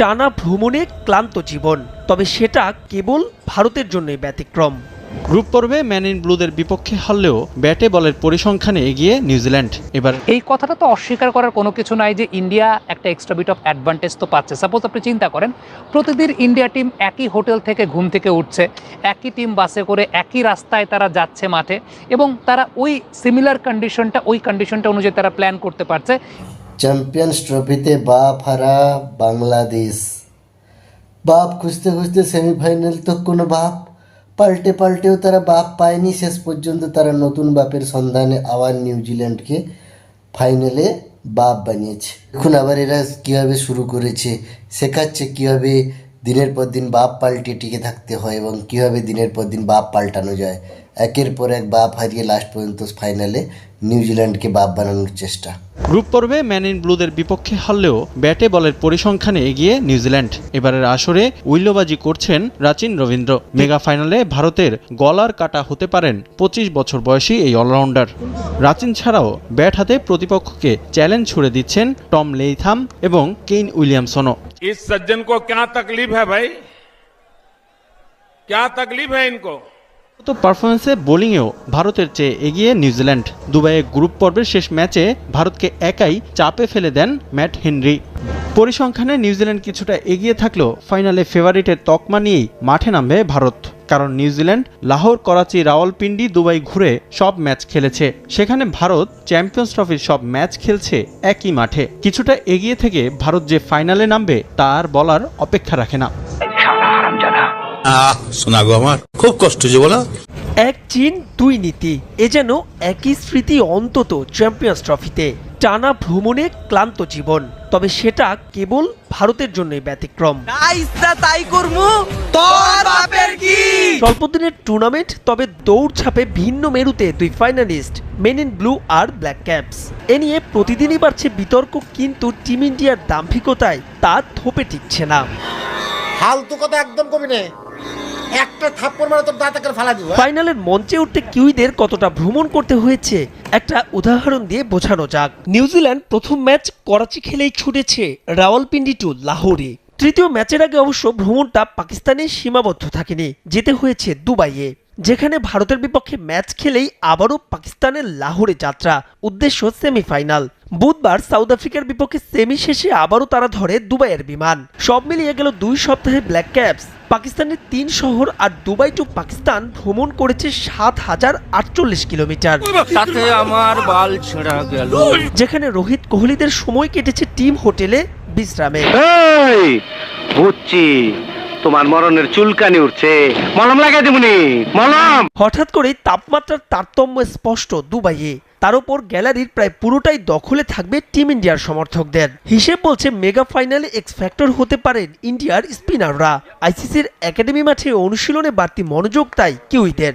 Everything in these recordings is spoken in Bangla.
টানা ভ্রমণে ক্লান্ত জীবন তবে সেটা কেবল ভারতের জন্যই ব্যতিক্রম। গ্রুপ পর্বে ম্যান ইন ব্লুদের বিপক্ষে হারলেও ব্যাটে বলের পরিসংখ্যানে এগিয়ে নিউজিল্যান্ড। এবার এই কথাটা তো অস্বীকার করার কোনো কিছু নাই যে ইন্ডিয়া একটা এক্সট্রা বিট অফ অ্যাডভান্টেজ তো পাচ্ছে। সাপোজ আপনি চিন্তা করেন প্রতিদিন ইন্ডিয়া টিম একই হোটেল থেকে ঘুম থেকে উঠছে একই টিম বাসে করে একই রাস্তায় তারা যাচ্ছে মাঠে এবং তারা ওই সিমিলার কন্ডিশনটা ওই কন্ডিশনটা অনুযায়ী তারা প্ল্যান করতে পারছে। চ্যাম্পিয়ন্স ট্রফিতে বাপ হারা বাংলাদেশ। বাপ খুঁজতে খুঁজতে সেমিফাইনাল তো কোনো বাপ, পাল্টে পাল্টেও তারা বাপ পায়নি, শেষ পর্যন্ত তারা নতুন বাপের সন্ধানে আবার নিউজিল্যান্ডকে ফাইনালে বাপ বানিয়েছে। এখন আবার এরা কীভাবে শুরু করেছে, শেখাচ্ছে কীভাবে দিনের পর দিন বাপ পাল্টে টিকে থাকতে হয় এবং কীভাবে দিনের পর দিন বাপ পাল্টানো যায়। একের পর এক বাপ হারিয়ে লাস্ট পর্যন্ত ফাইনালে নিউজিল্যান্ডকে বাপ বানানোর চেষ্টা গ্রুপ পর্বে ম্যান ইন ব্লুদের বিপক্ষে হারলেও ব্যাটে বলের পরিসংখ্যানে এগিয়ে নিউজিল্যান্ড এবারের আসরে উইল্লোবাজি করছেন রাচিন রবীন্দ্র মেগা ফাইনালে ভারতের গলার কাটা হতে পারেন পঁচিশ বছর বয়সী এই অলরাউন্ডার রাচিন ছাড়াও ব্যাট হাতে প্রতিপক্ষকে চ্যালেঞ্জ ছুড়ে দিচ্ছেন টম লেইথাম এবং কেইন উইলিয়ামসনও इस सज्जन को क्या तकलीफ है भाई क्या तकलीफ है इनको তো পারফরমেন্সে বোলিংয়েও ভারতের চেয়ে এগিয়ে নিউজিল্যান্ড। দুবাইয়ে গ্রুপ পর্বের শেষ ম্যাচে ভারতকে একাই চাপে ফেলে দেন ম্যাট হেনরি। পরিসংখ্যানে নিউজিল্যান্ড কিছুটা এগিয়ে থাকলেও ফাইনালে ফেভারিটের তকমা নিয়েই মাঠে নামবে ভারত। কারণ New Zealand, Lahore, Karachi, Rawalpindi, Dubai ঘুরে সব ম্যাচ খেলেছে। সেখানে ভারত চ্যাম্পিয়ন্স ট্রফির সব ম্যাচ খেলছে একই মাঠে। কিছুটা এগিয়ে থেকে ভারত যে ফাইনালে নামবে, তার বলার অপেক্ষা রাখে না। আহ শোনা গো আমার। খুব কষ্ট যে বলো। এক চীন দুই নীতি। এ যেন একই স্মৃতি অন্তত চ্যাম্পিয়ন্স ট্রফিতে টানা ভ্রমণে ক্লান্ত জীবন। তবে সেটা কেবল ভারতের জন্যই ব্যতিক্রম। স্বল্পদিনের টুর্নামেন্ট তবে দৌড় ছাপে ভিন্ন মেরুতে দুই ফাইনালিস্ট মেন ইন ব্লু আর ব্ল্যাক ক্যাপস এ নিয়ে প্রতিদিনই বাড়ছে বিতর্ক কিন্তু টিম ইন্ডিয়ার দাম্ভিকতায় তা থোপে টিকছে না। ফালতু কথা একদম কবি নে। একটা থাপ্পড় মারা তোর দাঁতে ফালা দিব ফাইনালের মঞ্চে উঠতে কিউইদের কতটা ভ্রমণ করতে হয়েছে, একটা উদাহরণ দিয়ে বোঝানো যাক। নিউজিল্যান্ড প্রথম ম্যাচ করাচি খেলেই ছুটেছে রাওয়ালপিন্ডি টু লাহোরে। তৃতীয় ম্যাচের আগে অবশ্য ভ্রমণটা পাকিস্তানে সীমাবদ্ধ থাকেনি, যেতে হয়েছে দুবাইয়ে, যেখানে ভারতের বিপক্ষে ম্যাচ খেলেই আবারও পাকিস্তানের লাহোরে যাত্রা, উদ্দেশ্য সেমিফাইনাল। বুধবার সাউথ আফ্রিকার বিপক্ষে সেমি শেষে আবারও তারা ধরে দুবাইয়ের বিমান। সব মিলিয়ে গেল দুই সপ্তাহে ব্ল্যাক ক্যাপস পাকিস্তানের তিন শহর আর দুবাই টু পাকিস্তান ভ্রমণ করেছে সাত হাজার আটচল্লিশ কিলোমিটার। তাতে আমার বাল ছেঁড়া গেল। যেখানে রোহিত কোহলিদের সময় কেটেছে টিম হোটেলে বিশ্রামে। বুঝছি তোমার মরণের চুলকানি উঠছে। মলম লাগাই দেবুনি মলম! হঠাৎ করে তাপমাত্রার তারতম্য স্পষ্ট দুবাইয়ে। তার উপর গ্যালারির প্রায় পুরোটাই দখলে থাকবে টিম ইন্ডিয়ার সমর্থকদের। হিসেব বলছে মেগা ফাইনালে এক্স ফ্যাক্টর হতে পারেন ইন্ডিয়ার স্পিনাররা। আইসিসির একাডেমি মাঠে অনুশীলনে বাড়তি মনোযোগ তাই কিউইদের।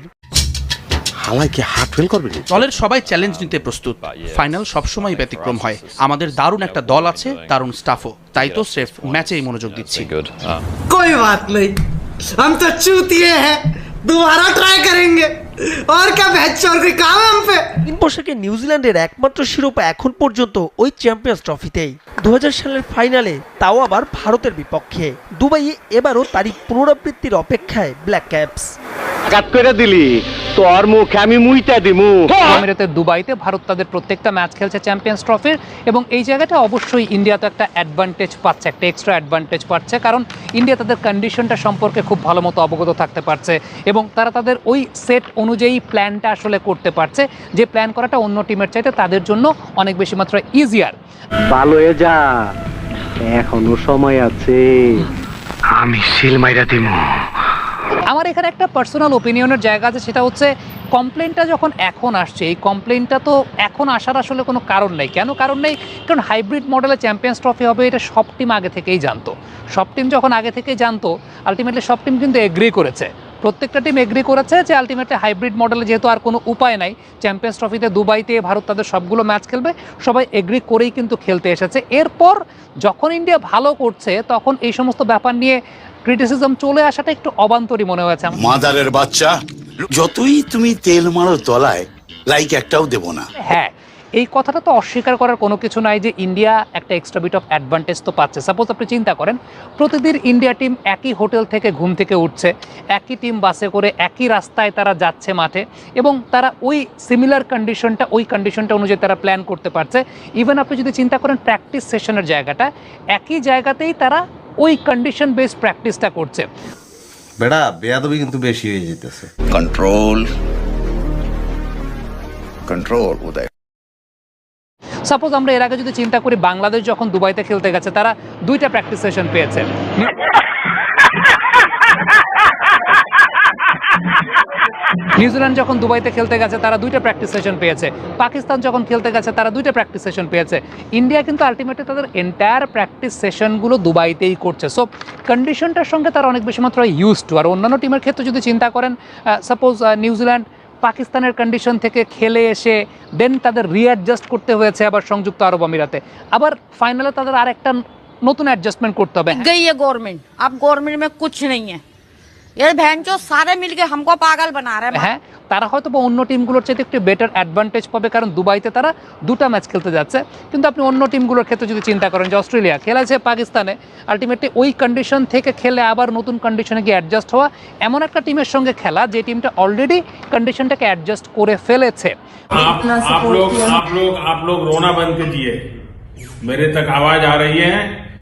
হালাই কি হার্ট ফেল করবে দলের সবাই চ্যালেঞ্জ নিতে প্রস্তুত ফাইনাল সবসময় ব্যতিক্রম হয় আমাদের দারুণ একটা দল আছে দারুণ স্টাফও তাই তো স্রেফ ম্যাচেই মনোযোগ দিচ্ছি कोई बात नहीं हम तो चूतिए हैं दोबारा ट्राई करेंगे और क्या भैंस और कोई काम है हम पे তিন পোশাকে নিউজিল্যান্ডের একমাত্র শিরোপা এখন পর্যন্ত ওই চ্যাম্পিয়ন্স ট্রফিতেই দু সালের ফাইনালে তাও আবার ভারতের বিপক্ষে দুবাইয়ে এবারও তারই পুনরাবৃত্তির অপেক্ষায় ব্ল্যাক ক্যাপস আঘাত করে দিলি। তোর মুখে আমি মুইটা দিমু। আমিরাতে দুবাইতে ভারত তাদের প্রত্যেকটা ম্যাচ খেলছে চ্যাম্পিয়ন্স ট্রফির এবং এই জায়গাটা অবশ্যই ইন্ডিয়া তো একটা অ্যাডভান্টেজ পাচ্ছে একটা এক্সট্রা অ্যাডভান্টেজ পাচ্ছে। কারণ ইন্ডিয়া তাদের কন্ডিশনটা সম্পর্কে খুব ভালো মতো অবগত থাকতে পারছে এবং তারা তাদের ওই সেট অনুযায়ী প্ল্যানটা আসলে করতে পারছে। যে প্ল্যান করাটা অন্য টিমের চাইতে তাদের জন্য অনেক বেশি মাত্রায় ইজিয়ার ভালো হয়ে যা। এখনও সময় আছে। আমি সিল মাইরা দিমু। আমার এখানে একটা পার্সোনাল ওপিনিয়নের জায়গা আছে, সেটা হচ্ছে কমপ্লেনটা যখন এখন আসছে, এই কমপ্লেনটা তো এখন আসার আসলে কোনো কারণ নেই। কেন কারণ নেই? কারণ হাইব্রিড মডেলে চ্যাম্পিয়ন্স ট্রফি হবে, এটা সব টিম আগে থেকেই জানতো। সব টিম যখন আগে থেকেই জানতো আলটিমেটলি সব টিম কিন্তু এগ্রি করেছে। প্রত্যেকটা টিম এগ্রি করেছে যে আলটিমেটলি হাইব্রিড মডেলে যেহেতু আর কোনো উপায় নাই চ্যাম্পিয়ন্স ট্রফিতে দুবাইতে ভারত তাদের সবগুলো ম্যাচ খেলবে সবাই এগ্রি করেই কিন্তু খেলতে এসেছে এরপর যখন ইন্ডিয়া ভালো করছে তখন এই সমস্ত ব্যাপার নিয়ে ক্রিটিসিজম চলে আসাটা একটু অবান্তরই মনে হয়েছে। মাদারের বাচ্চা যতই তুমি তেল মারো তলায় লাইক একটাও দেব না হ্যাঁ এই কথাটা তো অস্বীকার করার কোনো কিছু নাই যে ইন্ডিয়া একটা এক্সট্রা বিট অফ অ্যাডভান্টেজ তো পাচ্ছে। সাপোজ আপনি চিন্তা করেন প্রতিদিন ইন্ডিয়া টিম একই হোটেল থেকে ঘুম থেকে উঠছে একই টিম বাসে করে একই রাস্তায় তারা যাচ্ছে মাঠে এবং তারা ওই সিমিলার কন্ডিশনটা ওই কন্ডিশনটা অনুযায়ী তারা প্ল্যান করতে পারছে। ইভেন আপনি যদি চিন্তা করেন প্র্যাকটিস সেশনের জায়গাটা একই জায়গাতেই তারা ওই কন্ডিশন বেস প্র্যাকটিসটা করছে। বেড়া বেয়াদবি কিন্তু বেশি হয়ে যেতেছে। কন্ট্রোল কন্ট্রোল উদয়। সাপোজ আমরা এর আগে যদি চিন্তা করি বাংলাদেশ যখন দুবাইতে খেলতে গেছে, তারা দুইটা প্র্যাকটিস সেশন পেয়েছে। নিউজিল্যান্ড যখন দুবাইতে খেলতে গেছে, তারা দুইটা প্র্যাকটিস সেশন পেয়েছে। পাকিস্তান যখন খেলতে গেছে, তারা দুইটা প্র্যাকটিস সেশন পেয়েছে। ইন্ডিয়া কিন্তু আলটিমেটলি তাদের এন্টায়ার প্র্যাকটিস সেশনগুলো দুবাইতেই করছে। সো কন্ডিশনটার সঙ্গে তারা অনেক বেশি মাত্রায় ইউজ টু আর অন্যান্য টিমের ক্ষেত্রে যদি চিন্তা করেন সাপোজ নিউজিল্যান্ড পাকিস্তানের কন্ডিশন থেকে খেলে এসে দেন তাদের রিঅ্যাডজাস্ট করতে হয়েছে আবার সংযুক্ত আরব আমিরাতে আবার ফাইনালে তাদের আরেকটা নতুন অ্যাডজাস্টমেন্ট করতে হবে गई है गवर्नमेंट अब गवर्नमेंट में कुछ नहीं है ये बहन जो सारे मिलके हमको पागल बना रहे हैं হ্যাঁ তারা হয়তো বা অন্য টিমগুলোর চাইতে একটু বেটার অ্যাডভান্টেজ পাবে কারণ দুবাইতে তারা দুটো ম্যাচ খেলতে যাচ্ছে কিন্তু আপনি অন্য টিমগুলোর ক্ষেত্রে যদি চিন্তা করেন যে অস্ট্রেলিয়া খেলেছে পাকিস্তানে আলটিমেটলি ওই কন্ডিশন থেকে খেলে আবার নতুন কন্ডিশনে গিয়ে অ্যাডজাস্ট হওয়া এমন একটা টিমের সঙ্গে খেলা যে টিমটা অলরেডি কন্ডিশনটাকে অ্যাডজাস্ট করে ফেলেছে आप आप लोग आप लोग आप लोग रोना बंद कीजिए मेरे तक आवाज आ रही है